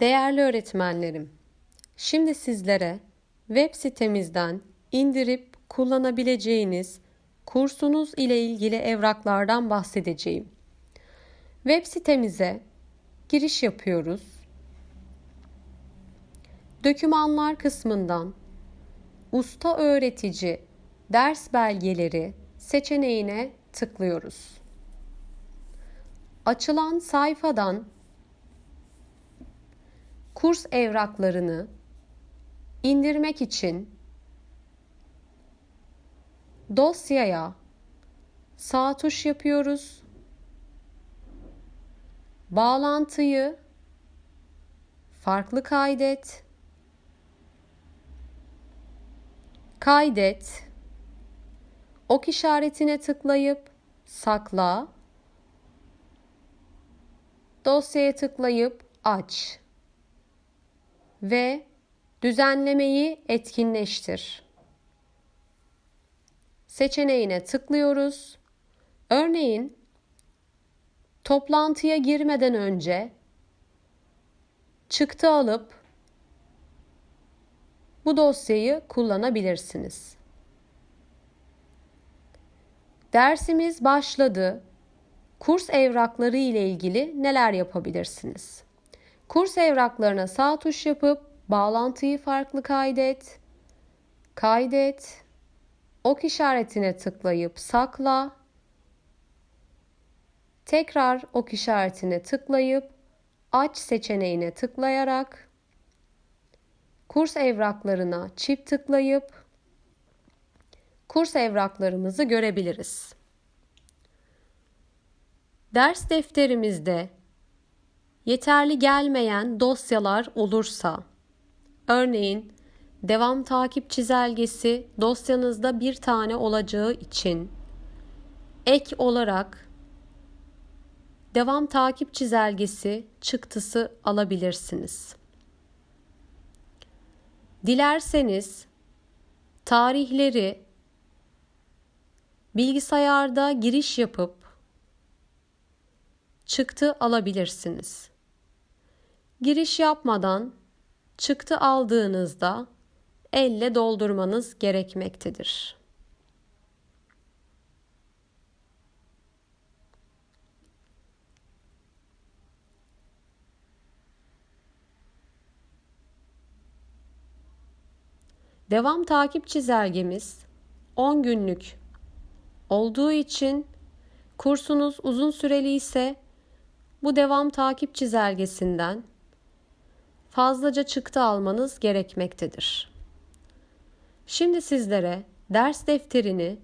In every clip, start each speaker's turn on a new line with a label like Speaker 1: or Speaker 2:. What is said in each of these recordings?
Speaker 1: Değerli öğretmenlerim, şimdi sizlere web sitemizden indirip kullanabileceğiniz kursunuz ile ilgili evraklardan bahsedeceğim. Web sitemize giriş yapıyoruz. Dokümanlar kısmından usta öğretici ders belgeleri seçeneğine tıklıyoruz. Açılan sayfadan kurs evraklarını indirmek için dosyaya sağ tuş yapıyoruz. Bağlantıyı farklı kaydet. Kaydet. Ok işaretine tıklayıp sakla. Dosyaya tıklayıp aç ve düzenlemeyi etkinleştir. Seçeneğine tıklıyoruz. Örneğin toplantıya girmeden önce çıktı alıp bu dosyayı kullanabilirsiniz. Dersimiz başladı. Kurs evrakları ile ilgili neler yapabilirsiniz? Kurs evraklarına sağ tuş yapıp bağlantıyı farklı kaydet, kaydet, ok işaretine tıklayıp sakla, tekrar ok işaretine tıklayıp aç seçeneğine tıklayarak kurs evraklarına çift tıklayıp kurs evraklarımızı görebiliriz. Ders defterimizde yeterli gelmeyen dosyalar olursa, örneğin devam takip çizelgesi dosyanızda bir tane olacağı için ek olarak devam takip çizelgesi çıktısı alabilirsiniz. Dilerseniz tarihleri bilgisayarda giriş yapıp çıktı alabilirsiniz. Giriş yapmadan çıktı aldığınızda elle doldurmanız gerekmektedir. Devam takip çizelgemiz 10 günlük olduğu için kursunuz uzun süreli ise bu devam takip çizelgesinden fazlaca çıktı almanız gerekmektedir. Şimdi sizlere ders defterini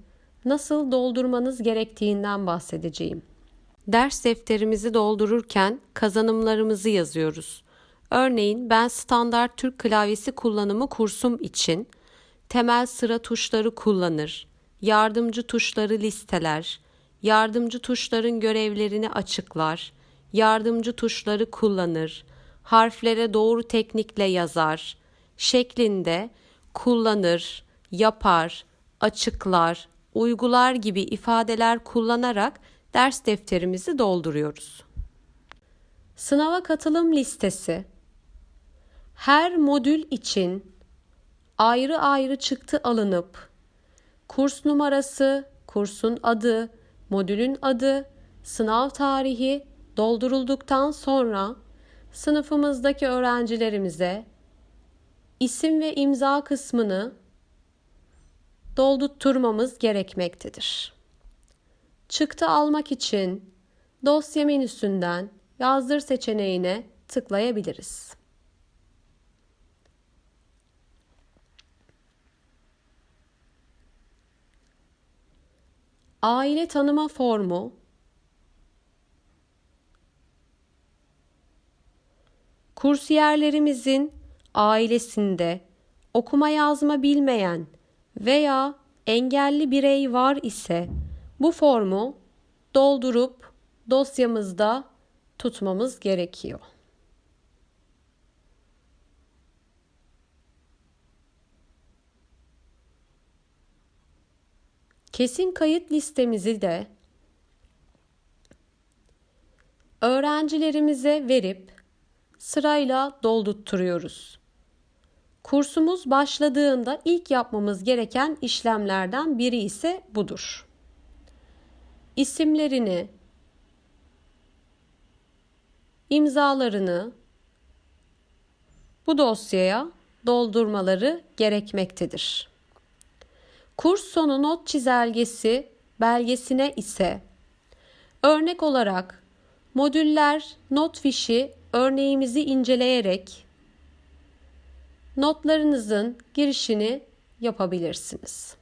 Speaker 1: nasıl doldurmanız gerektiğinden bahsedeceğim. Ders defterimizi doldururken kazanımlarımızı yazıyoruz. Örneğin ben standart Türk klavyesi kullanımı kursum için temel sıra tuşları kullanır, yardımcı tuşları listeler, yardımcı tuşların görevlerini açıklar, yardımcı tuşları kullanır, harflere doğru teknikle yazar, şeklinde kullanır, yapar, açıklar, uygular gibi ifadeler kullanarak ders defterimizi dolduruyoruz. Sınava katılım listesi her modül için ayrı ayrı çıktı alınıp kurs numarası, kursun adı, modülün adı, sınav tarihi doldurulduktan sonra sınıfımızdaki öğrencilerimize isim ve imza kısmını doldurtturmamız gerekmektedir. Çıktı almak için dosya menüsünden yazdır seçeneğine tıklayabiliriz. Aile tanıma formu Kursiyerlerimizin ailesinde okuma yazma bilmeyen veya engelli birey var ise bu formu doldurup dosyamızda tutmamız gerekiyor. Kesin kayıt listemizi de öğrencilerimize verip sırayla doldurtturuyoruz. Kursumuz başladığında ilk yapmamız gereken işlemlerden biri ise budur. İsimlerini, imzalarını bu dosyaya doldurmaları gerekmektedir. Kurs sonu not çizelgesi belgesine ise örnek olarak modüller not fişi örneğimizi inceleyerek notlarınızın girişini yapabilirsiniz.